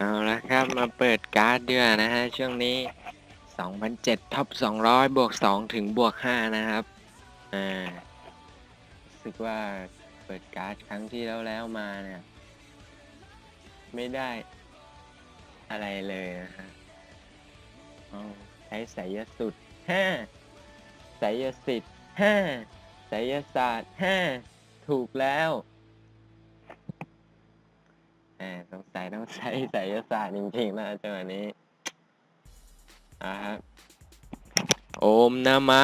เอาละครับมาเปิดการ์ดเดือนะฮะ ช่วงนี้2007ท็อป200 บวก 2 ถึงบวก 5 นะครับ อ่ารู้สึกว่าเปิดการ์ดครั้งที่แล้วแล้วมาเนี่ย ไม่ได้อะไรเลยนะฮะเอาใช้ไสยสุดห้าไสยสิทธิ์ห้าไสยศาสตร์ห้าถูกแล้ว แหมสงสัยต้องใช้ไสยศาสตร์จริงๆนะจังหวะนี้อ่าครับโอมนะมะ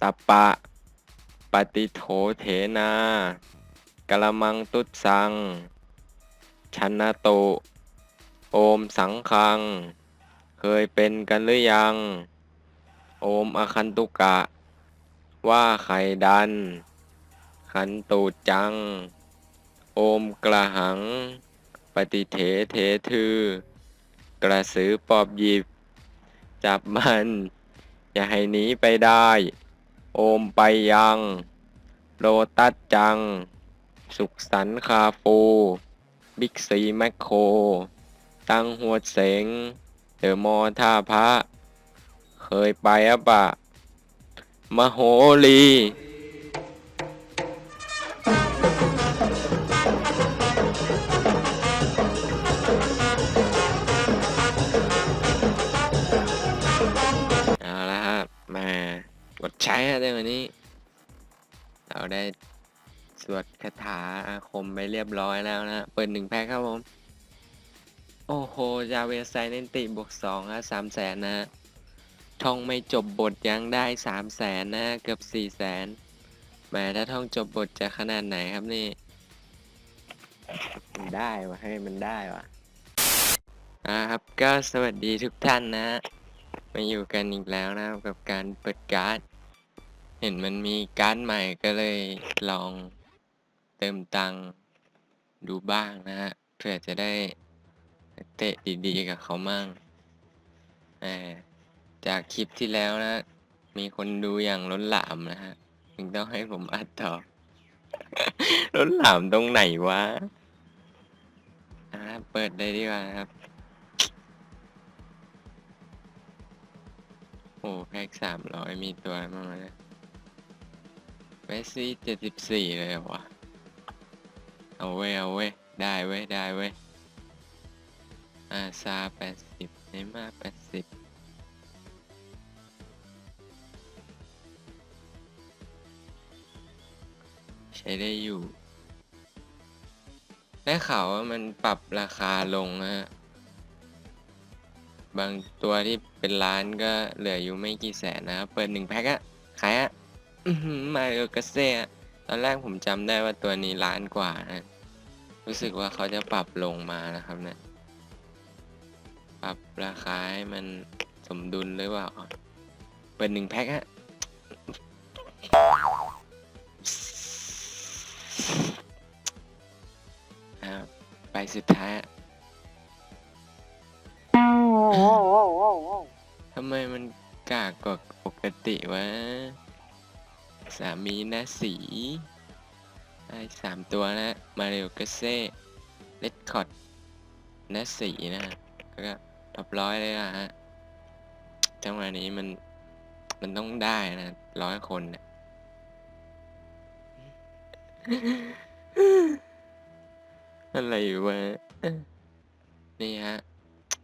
ตะปะ ปฏิโถเถนากะละมังตุสัง ชันนาโต โอมสังคัง เคยเป็นกันหรือยัง โอมอคันตุกะ ว่าไข่ดัน ขันตูจัง โอมกระหัง ปฏิเถเถทือกระสือปอบหยิบ จับมัน อย่าให้หนีไปได้ โอมไปยัง โลตัสจัง สุขสันคาฟูบิ๊กซีแมคโคร ตั้งหัวเสงเดอะมอท่าพระ เคยไปอะปะมโหรี ได้สวดคาถาอาคมไปเรียบร้อยแล้วนะ เปิดหนึ่งแพ็คครับผม โอ้โหจาเวไซเนนติบวกสองฮะสามแสนนะท่องไม่จบบทยังได้สามแสนนะเกือบสี่แสนแหมถ้าท่องจบบทจะขนาดไหนครับนี่ มันได้วะให้มันได้วะอ่าครับก็สวัสดีทุกท่านนะมาอยู่กันอีกแล้วนะครับกับการเปิดการ์ด เห็นมันมีการ์ดใหม่ก็เลยลองเติมตังค์ดูบ้างนะฮะเพื่อจะได้เตะดีๆกับเขามั่งจากคลิปที่แล้วนะ มีคนดูอย่างล้นหลามนะฮะถึงต้องให้ผมอัดต่อล้นหลามตรงไหนวะอ่าเปิดเลยดีกว่าครับ โอ้แพ็กสามร้อยมีตัวอะไรบ้างวะเนี่ย เมสซี่เจ็ดสิบสี่เลยเหรอวะเอาเว้ยเอาเว้ยได้เว้ยได้เว้ยอาซาแปดสิบเนมาแปดสิบใช้ได้อยู่ ได้ข่าวว่ามันปรับราคาลงนะฮะ บางตัวที่เป็นล้านก็เหลืออยู่ไม่กี่แสนนะครับ เปิดหนึ่งแพ็คอะขายอะ อื้อหือมาเรกาเซ่อะตอนแรกผมจำได้ว่าตัวนี้ล้านกว่านะ รู้สึกว่าเขาจะปรับลงมานะครับเนะี่ยปรับราคาให้มันสมดุลหรือเปล่าเปิดหนึ่งแพ็คอะอ้าวไปสุดท้ายอะทำไมมันกากกว่าปกติวะ สามีนะสีได้สามตัวนะมาเรลกเซ่เลดคอร์ดนะสีนะก็ท็อปร้อยเลยนะฮะจังหวะนี้มันมันต้องได้นะร้อยคนเนี่ยอะไรอยู่วะนี่ฮะ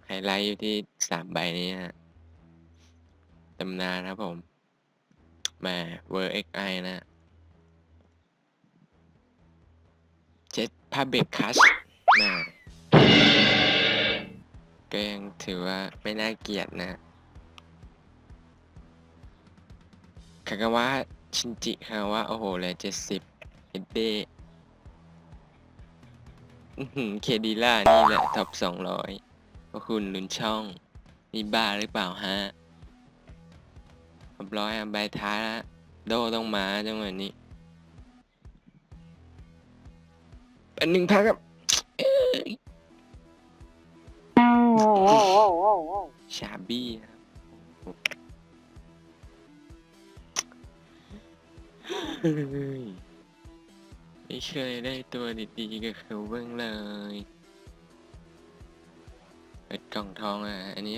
ไฮไลท์อยู่ที่สามใบนี้ฮะตำนานครับผม มาเวอร์เอ็กไอนะเจ็ดพาเบกคัชมาก็ยังถือว่าไม่น่าเกลียดนะคากาวะชินจิคากาวะโอ้โหเลยเจ็ดสิบเอ็ดเดเคดีล่านี่แหละท็อปสองร้อยก็คุณลุนช่อง นี่บ้าหรือเปล่าฮะ รียบร้อยอะใบท้ายแล้วโดต้องมาจังหวะนี้เป็นหนึ่งพ็คครับเอ้ยชาบี้ครับไม่เคยได้ตัวดีๆกับเขาเบ้างเลย เปิดกล่องทองอะ อันนี้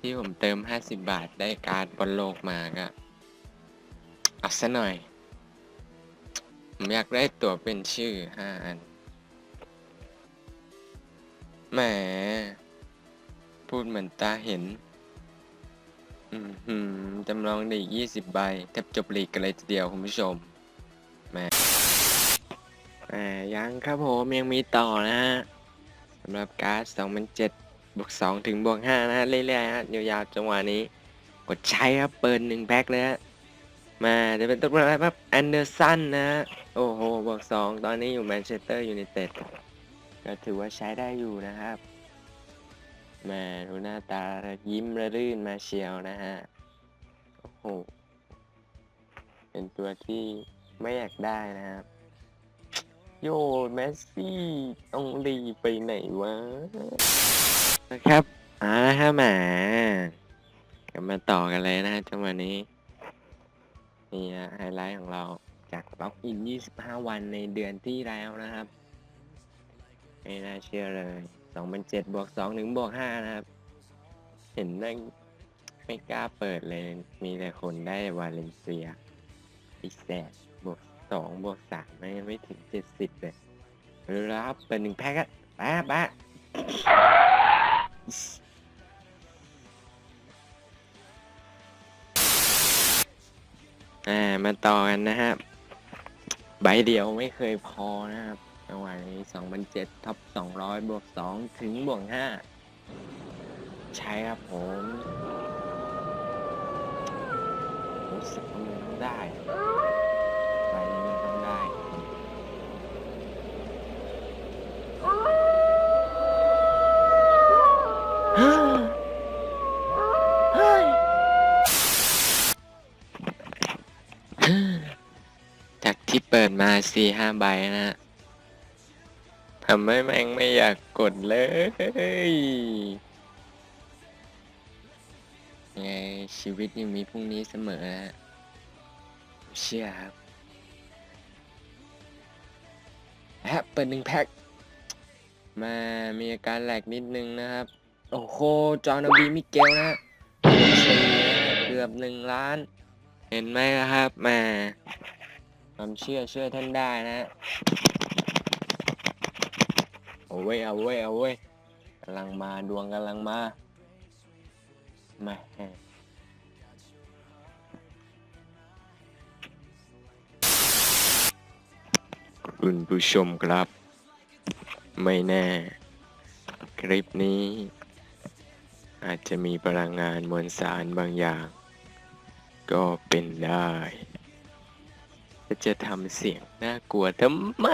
ที่ผมเติม 50 บาทได้การ์ดบอลโลกมาก็เอาซะหน่อย ผมอยากได้ตั๋วเป็นชื่อ 5 อัน แหม พูดเหมือนตาเห็น อืมหืมจำลองได้อีก 20 ใบแทบจบลีกกันเลยทีเดียวคุณผู้ชมแหมแหมยังครับผมยังมีต่อนะฮะสำหรับการ์ด2007 บวก2ถึงบวก5นะฮะเรื่อยๆฮะยาวๆจังหวะนี้ กดใช้ครับเปิดหนึ่งแพ็คเลยฮะมาจะเป็นตัวอะไรครับแอนเดอร์สันนะฮะโอ้โหบวก2ตอนนี้อยู่แมนเชสเตอร์ยูไนเต็ดก็ถือว่าใช้ได้อยู่นะครับมาดูหน้าตายิ้มระรื่นมาเชียวนะฮะโอ้โหเป็นตัวที่ไม่อยากได้นะครับ โยเมสซี่ ต้องรีไปไหนวะ นะครับเอาละครับแหมกลับมาต่อกันเลยนะฮะจังหวะนี้ นี่ฮะไฮไลท์ของเราจากล็อกอิน 25 วันในเดือนที่แล้วนะครับ ไม่น่าเชื่อเลย2007บวก2ถึงบวก 5 นะครับ เห็นนั่งไม่กล้าเปิดเลย มีแต่คนได้วาเลนเซียอีแสดบวก 2 บวก 3 ไม่ไม่ถึง 70 เลยร็วๆครับเปิดหนึ่งแพ็คอะแป๊บแป๊บ อ่ามาต่อกันนะครับใบเดียวไม่เคยพอนะครับจังหวะนี้2007ท็อป200 บวก 2 ถึงบวก 5 ใช่ครับผมรู้สึกว่ามันต้องได้ใบนี้มันต้องได้ จากที่เปิดมาสี่ห้าใบนะฮะทำให้แม่งไม่อยากกดเลย ไงชีวิตยังมีพรุ่งนี้เสมอนะฮะเชื่อครับฮะเปิดหนึ่งแพ็คมามีอาการแหลกนิดนึงนะครับ โอ้โห จอห์นบีมิเกลนะฮะสี่นะเกือบหนึ่งล้าน เห็นไหมครับแมาความเชื่อเชื่อท่านได้นะ เอาเว้ยเอาเว้ยเอาเว้ยกำลังมาดวงกำลังมาแม่คุณผู้ชมครับ ไม่แน่ คลิปนี้ อาจจะมีพลังงานมวลสารบางอย่าง ก็เป็นได้ จะทำเสียงน่ากลัวทำไม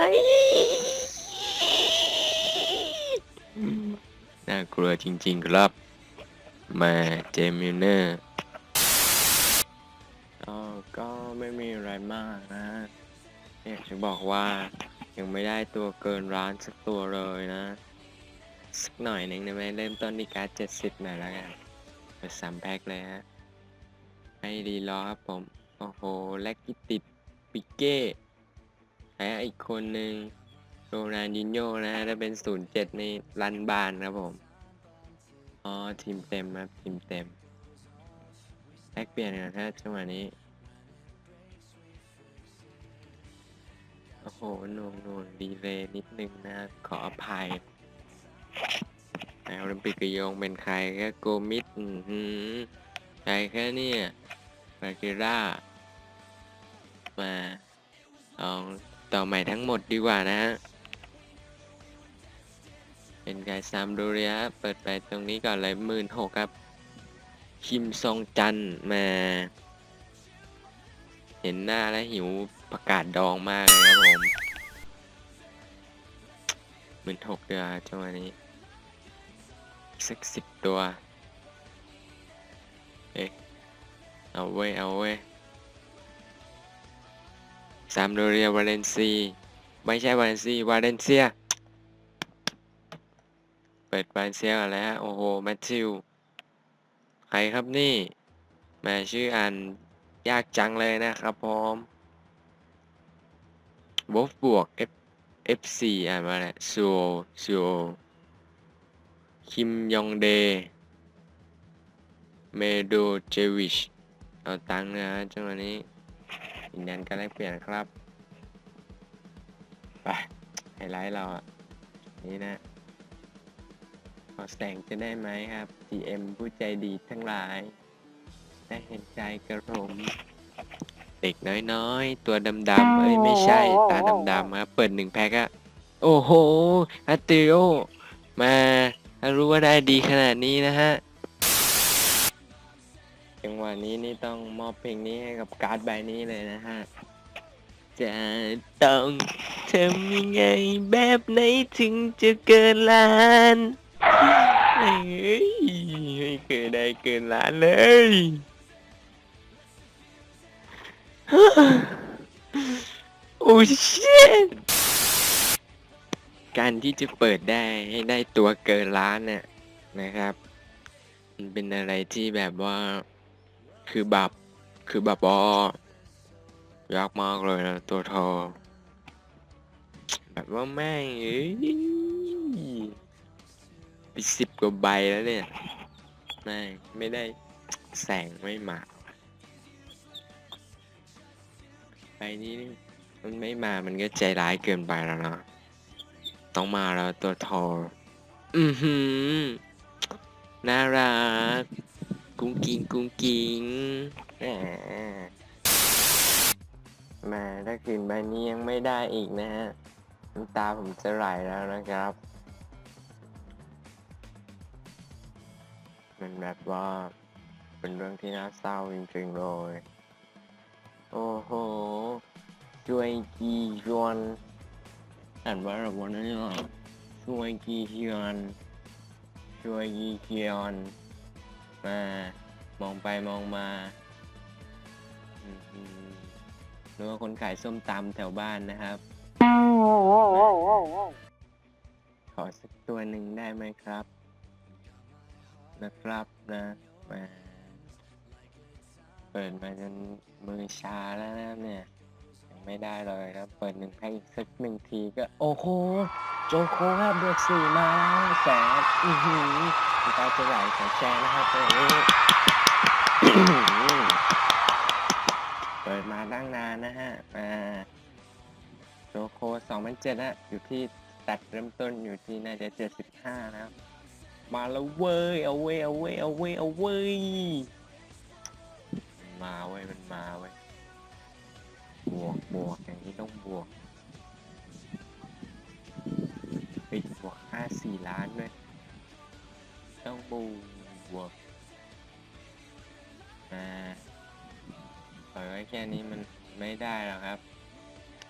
น่ากลัวจริงๆครับ มาเจมิลเนอร์ก็ไม่มีอะไรมากนะอยากจะบอกว่ายังไม่ได้ตัวเกินร้านสักตัวเลยนะ สักหน่อยหนึ่งได้ไหมเริ่มต้นที่การเจ็ดสิบหน่อยแล้วกันเปิดสามแพ็คเลยฮะ ให้ดีรอครับผม โอ้โห แลกกิติดปิเก้และอีกคนหนึ่งโรนัลดิโญ่นะถ้าเป็น 07 ในรันบานครับผม อ๋อ ทีมเต็มครับ ทีมเต็มแลกเปลี่ยนกันถ้าจังหวะนี้ โอ้โหนวงนวงดีเลยนิดนึงนะ ขออภัยในโอลิมปิกกโยงเป็นใครแค่โกมิดอือ หือใครแค่เนี่ยบาเกร่ามาลองต่อใหม่ทั้งหมดดีกว่านะฮะ เป็นไกายซามดูเรียเปิดไปตรงนี้ก่อนเลยหมื่นหกครับ คิมซองจันมา เห็นหน้าแล้วหิวประกาศดองมากเลยครับผมหมื่นหกเดือจังหวะนี้สักสิบตัว เอาเว้ย เอาเว้ยซามโดเรียวาเลนซีไม่ใช่วาเลนซีวาเลนเซีย เปิดวาเลนเซียก่อนแล้วโอ้โหแมทธิวใครครับนี่แม่ชื่ออ่านยากจังเลยนะครับผมวอฟบวก F F4 อ่านมาแหละซูโอซูโอคิมยองเดเมโดเจวิช เอาตังค์นะจังหวะนี้ยืนยันการแลกเปลี่ยนครับไปไฮไลท์เราอะ นี่นะขอแสงจะได้ไหมครับ TM ผู้ใจดีทั้งหลาย ได้เห็นใจกระผมเด็กน้อยๆ ตัวดำๆเอ้ยไม่ใช่ ตาดำๆครับเปิดหนึ่งแพ็กอะโอ้โหอาติโอมาถ้ารู้ว่าได้ดีขนาดนี้นะฮะ จังหวะนี้นี่ต้องมอบเพลงนี้ให้กับการ์ดใบนี้เลยนะฮะ จะต้องทำยังไงแบบไหนถึงจะเกินล้านเฮ้ยไม่เคยได้เกินล้านเลยโอ้ชิตการที่จะเปิดได้ให้ได้ตัวเกินล้านเนี่ยนะครับ มันเป็นอะไรที่แบบว่า คือแบบคือแบบว่ายากมากเลยนะตัวทอแบบว่าแม่งเอ้ยไปสิบกว่าใบแล้วเนี่ยแม่งไม่ได้แสงไม่มาใบนี้มันไม่มามันก็ใจร้ายเกินไปแล้วเนาะต้องมาแล้วตัวทออือหือน่ารัก กุ้งกิงกุ้งกิงแหมแหม่ถ้าคืนใบนี้ยังไม่ได้อีกนะฮะน้ำตาผมจะไหลแล้วนะครับ มันแบบว่าเป็นเรื่องที่น่าเศร้าจริงๆเลย โอ้โหช่วยกียวนอ่านว่าอะไรวะเนี่ยช่วยกียวนช่วยกีเคียน มา มองไปมองมาหรือว่าคนขายส้มตำแถวบ้านนะครับ ขอสักตัวหนึ่งได้ไหมครับ นะครับนะมาเปิดมาจนมือชาแล้วนะเนี่ยยังไม่ได้เลยครับเปิดหนึ่งแพ็กอีกสักหนึ่งทีก็ โอ้โหโจโคครับบวกสี่มาแล้วแสนอือหือ น้ำตาจะไหลของแชร์นะครับตรงนี้เปิดมาตั้งนานนะฮะอ่าโจโค2007ฮะอยู่ที่ตัดเริ่มต้นอยู่ที่น่าจะ75นะครับ มาแล้วเว้ย เอาเว้ย เอาเว้ย เอาเว้ย เอาเว้ย มาเว้ย มันมาเว้ย บวกบวกอย่างนี้ต้องบวกไปบวกห้าสี่ล้านด้วย ต้องบวกอ่าปล่อยไว้แค่นี้มันไม่ได้หรอกครับ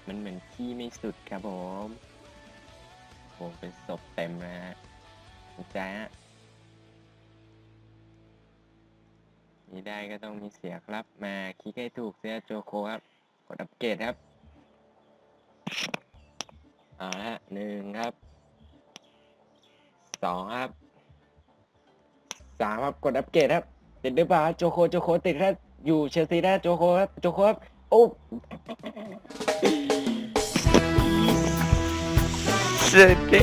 มันเหมือนขี้ไม่สุดครับผมผมเป็นศพเต็มนะฮะสนใจฮะมีได้ก็ต้องมีเสียครับ มาคลิกให้ถูกเสียโจโคครับ กดอัปเกรดครับเอาละฮะหนึ่งครับสองครับ สามครับกดอัปเกรดครับติดหรือเปล่าโจโคโจโคติดครับอยู่เชลซีนะโจโคครับโจโคครับโอ้สุดเลย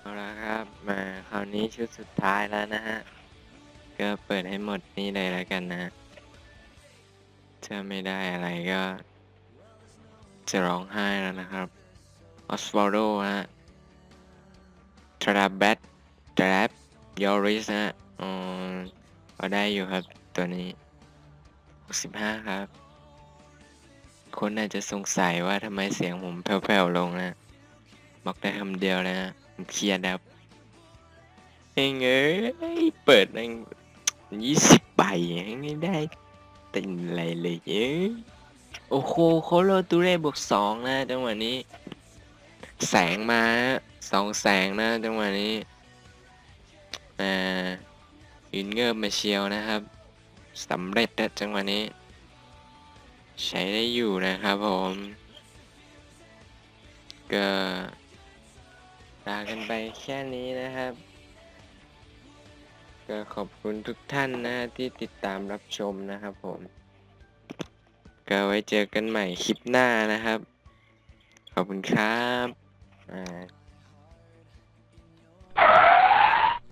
เอาละครับมาคราวนี้ชุดสุดท้ายแล้วนะฮะ ก็เปิดให้หมดนี่เลยแล้วกันนะถ้าไม่ได้อะไรก็ จะร้องไห้แล้วนะครับออสวาลโดฮะทราแบททราบยอริสฮะอืมพอได้อยู่ครับตัวนี้ 65 ครับ คนอาจจะสงสัยว่าทำไมเสียงผมแผ่วๆลงนะบอกได้คำเดียวนะผมเครียดครับเองเอ้ยเปิดตั้งยี่สิบใบยังไม่ได้ติงอะไรเลยเอ้ย โอ้โหโคโรตูเร่บวกสองนะจังหวะนี้ แสงมาสองแสงนะจังหวะนี้อ่ายืนเงิบมาเชียวนะครับสำเร็จนะจังหวะนี้ ใช้ได้อยู่นะครับผมก็ลากันไปแค่นี้นะครับ ก็ขอบคุณทุกท่านนะที่ติดตามรับชมนะครับผม ก็ไว้เจอกันใหม่คลิปหน้านะครับ ขอบคุณครับอ่า